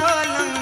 पलंग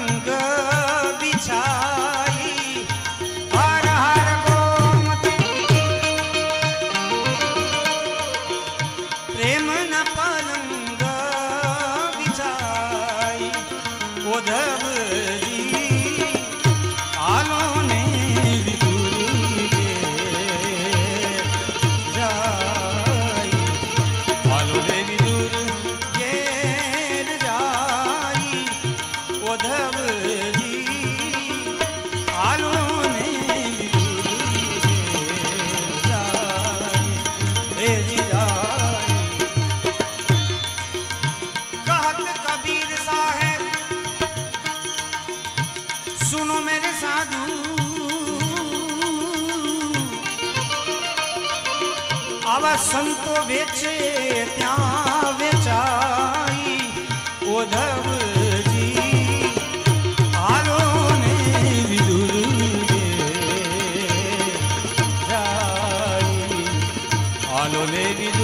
હાલો ને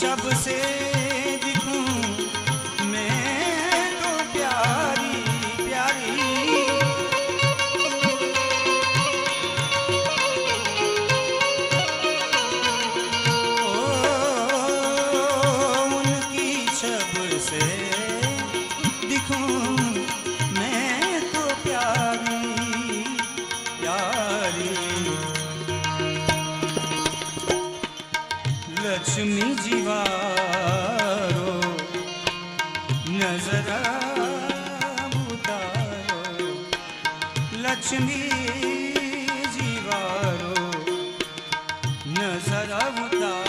सबसे दिखूं લક્ષ્મી જીવારો નજર ઉતાર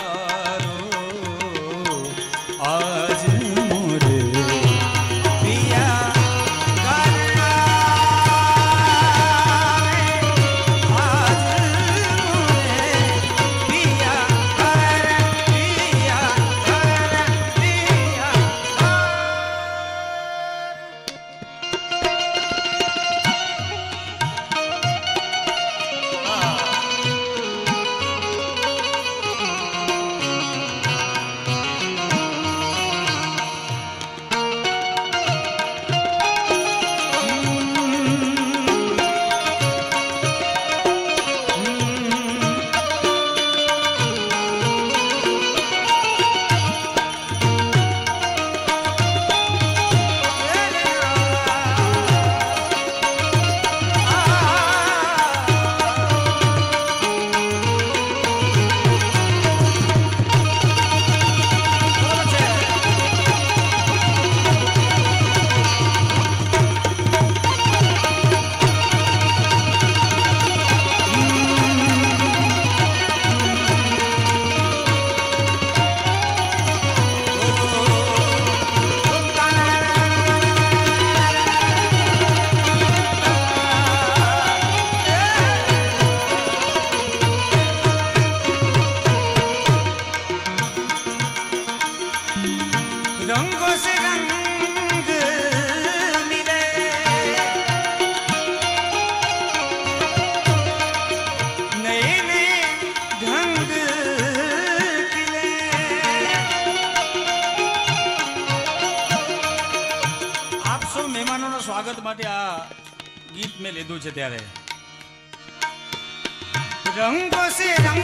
સ્વાગત માટે આ ગીત મેં લીધું છે ત્યારે. રંગ સે રંગ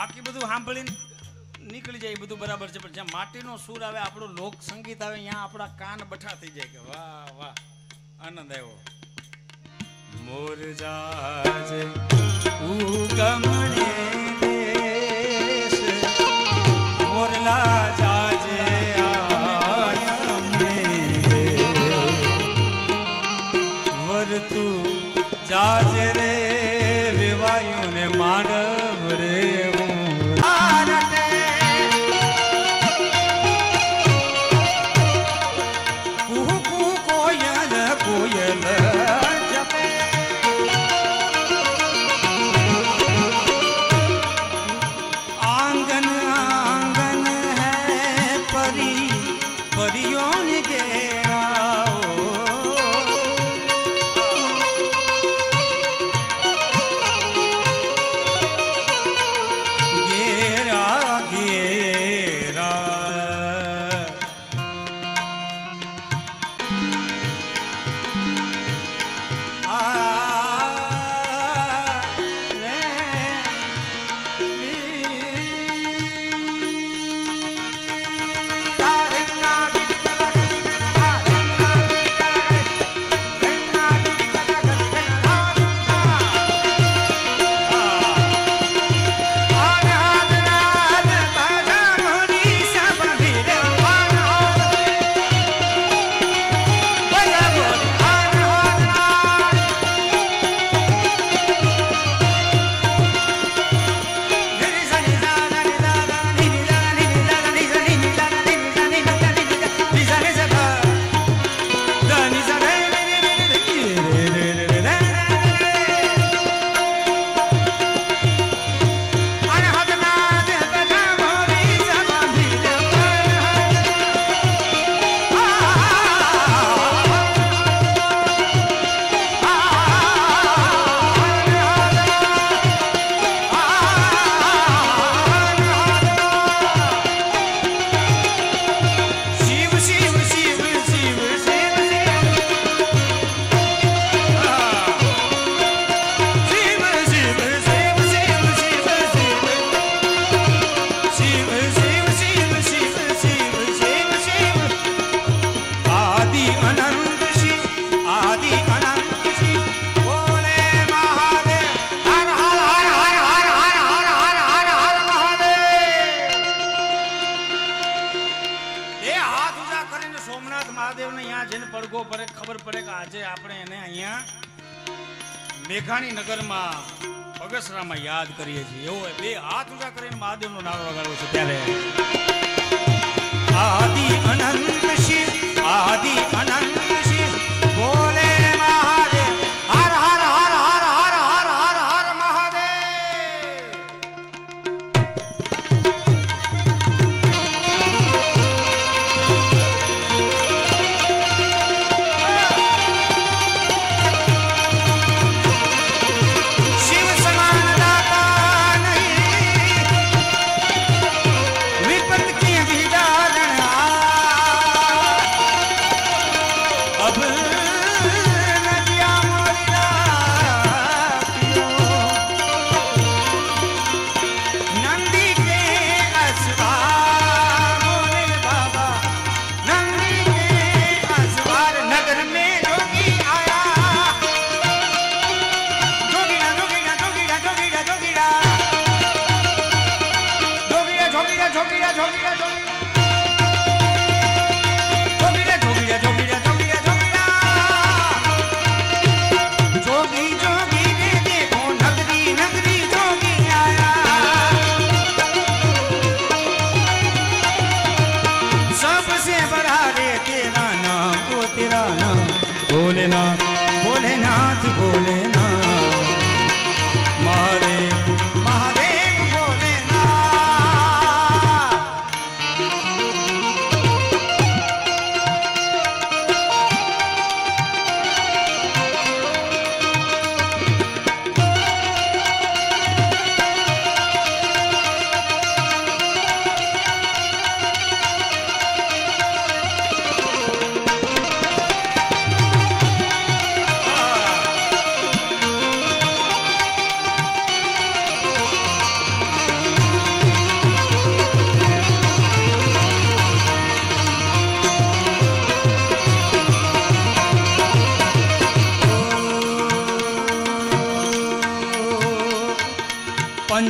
બાકી બધું સાંભળીને નીકળી જાય બધું બરાબર છે. પણ જ્યાં માટીનો સૂર આવે, આપણું લોક સંગીત આવે, ત્યાં આપણા કાન બઠા થઈ જાય કે વાહ વાહ. આનંદ આવ્યો. મોર જાજ ઉગમણે દેશ મોરલાજ મેઘાણી નગરમાં પગસરામાં યાદ કરીએ છીએ. એવો બે હાથ ઊંચા કરીને મહાદેવનો નારો લગાડવો છે ત્યારે. આદિ અનંત શિવ, આદિ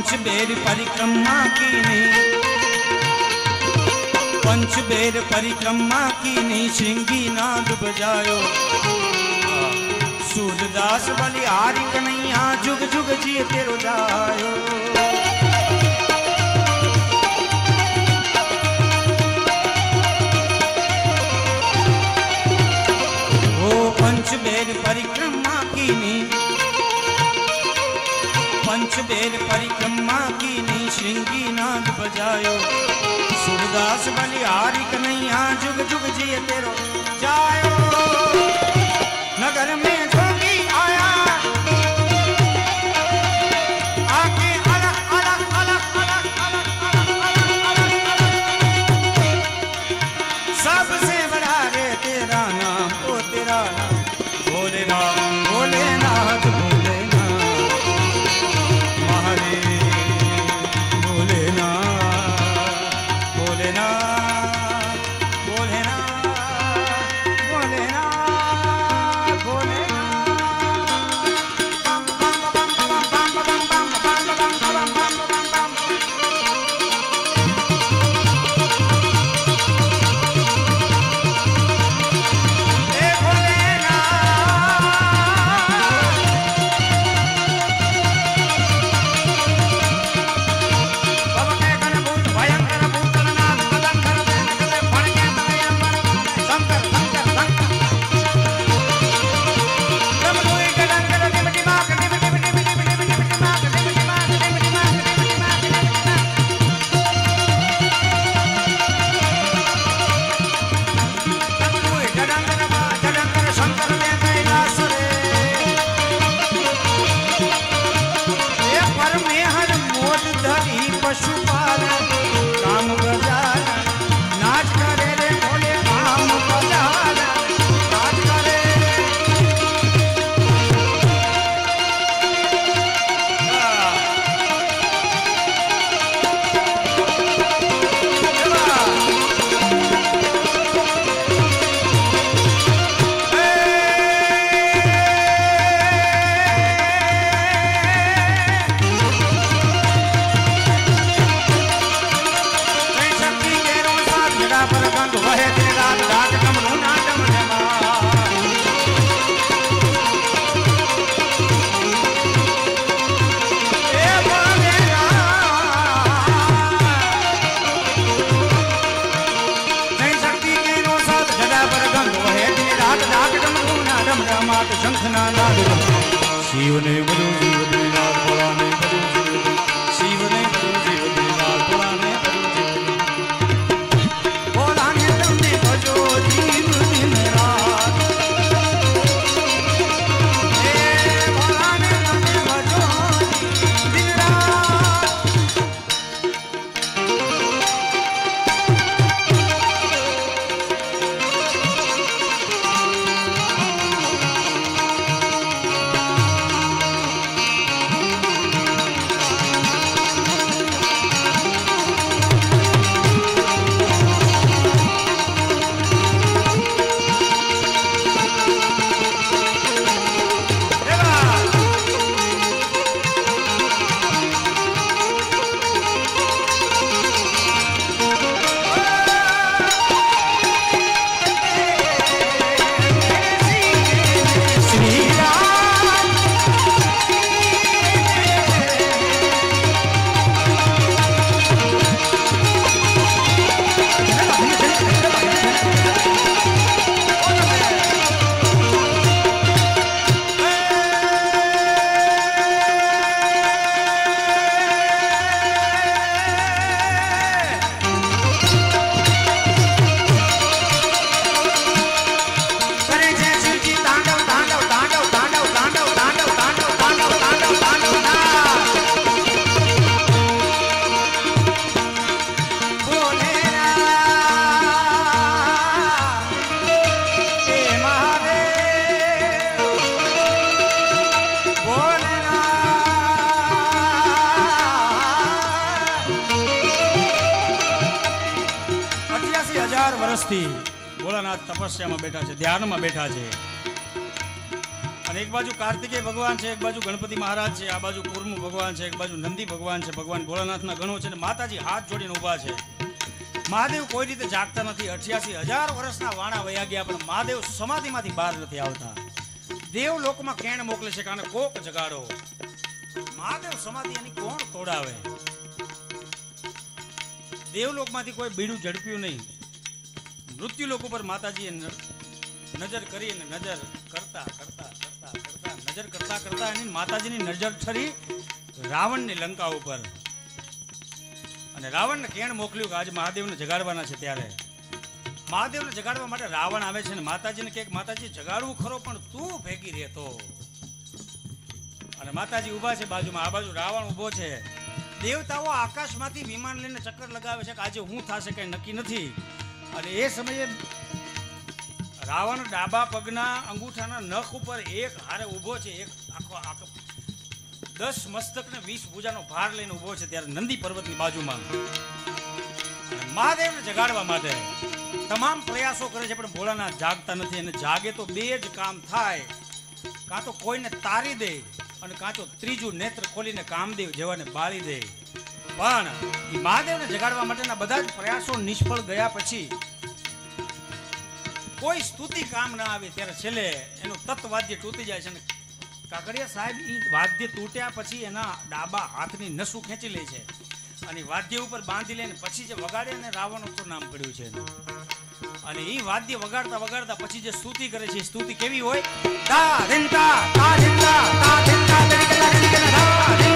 पंच परिक्रमा की पंच बेर परिक्रमा कीनी श्रृंगी नाद बजायो। सूरदास बलिहारी कन्हैया, जुग जुग जीते रुजायो पंच बेर परिक्रमा પંચબેર પરિક્રમા કીની શ્રૃંગી નાદ બજાયો સુરદાસ બલિહારી કનૈયા જુગ જુગ જીએ તેરો જાયો. નગર મે ધ્યાનમાં બેઠા છે. અને એક બાજુ કાર્તિકેય ભગવાન છે, એક બાજુ ગણપતિ મહારાજ છે, આ બાજુ કુર્મુ ભગવાન છે, એક બાજુ નંદી ભગવાન છે, ભગવાન ભોળાનાથના ગણો છે અને માતાજી હાથ જોડીને ઊભા છે. મહાદેવ કોઈ રીતે જાગતા નથી, અઠ્યાસી હજાર વર્ષના વાણા વયા ગયા, પણ મહાદેવ સમાધિમાંથી બહાર નથી આવતા. દેવ લોકમાં કેણ મોકલે છે, કારણ કોક જગાડો. મહાદેવ સમાધિ એની કોણ તોડાવે? દેવલોકમાંથી કોઈ બીડું ઝડપ્યું નહીં. મૃત્યુ લોકો ઉપર માતાજીએ નજર કરી અને નજર કરતા કરતા કરતા કરતા નજર કરતા કરતા એની માતાજીની નજર ઠરી રાવણની લંકા ઉપર. અને રાવણને કેણ મોકલ્યું કે આજે મહાદેવને જગાડવાના છે ત્યારે. મહાદેવને જગાડવા માટે રાવણ આવે છે ને માતાજીને કહે માતાજી, જગાડવું ખરો, પણ તું ભેગી રહેતો. અને માતાજી ઊભા છે બાજુમાં. આ બાજુ રાવણ ઊભો છે. દેવતાઓ આકાશમાંથી વિમાન લઈને ચક્કર લગાવે છે કે આજે હું થશે કંઈ નક્કી નથી. અને એ સમયે રાવણ ડાબા પગના અંગૂઠાના નખ ઉપર એક હારે ઊભો છે, એક આખો આખો દસ મસ્તક ને વીસ ભુજાનો ભાર લઈને ઊભો છે ત્યારે નંદી પર્વતની બાજુમાં. મહાદેવને જગાડવા માટે તમામ પ્રયાસો કરે છે, પણ ભોળાનાથ જાગતા નથી અને જાગે તો બે જ કામ થાય. કાં તો કોઈને તારી દે અને કાં તો ત્રીજું નેત્ર ખોલીને કામદેવ જેવાને બાળી દે. પણ એ મહાદેવને જગાડવા માટેના બધા જ પ્રયાસો નિષ્ફળ ગયા પછી કોઈ સ્તુતિ કામ ના આવે ત્યારે છેલ્લે એનું તત્વાદ્ય તૂટી જાય છે અને કાકડિયા સાહેબ એ વાદ્ય તૂટ્યા પછી એના ડાબા હાથની નસું ખેંચી લે છે. અને વાદ્ય ઉપર બાંધી લઈને પછી જે વગાડે ને રાવણ ઉપર નામ પડ્યું છે અને એ વાદ્ય વગાડતા વગાડતા પછી જે સ્તુતિ કરે છે સ્તુતિ કેવી હોય? તા તા, તા તા, તા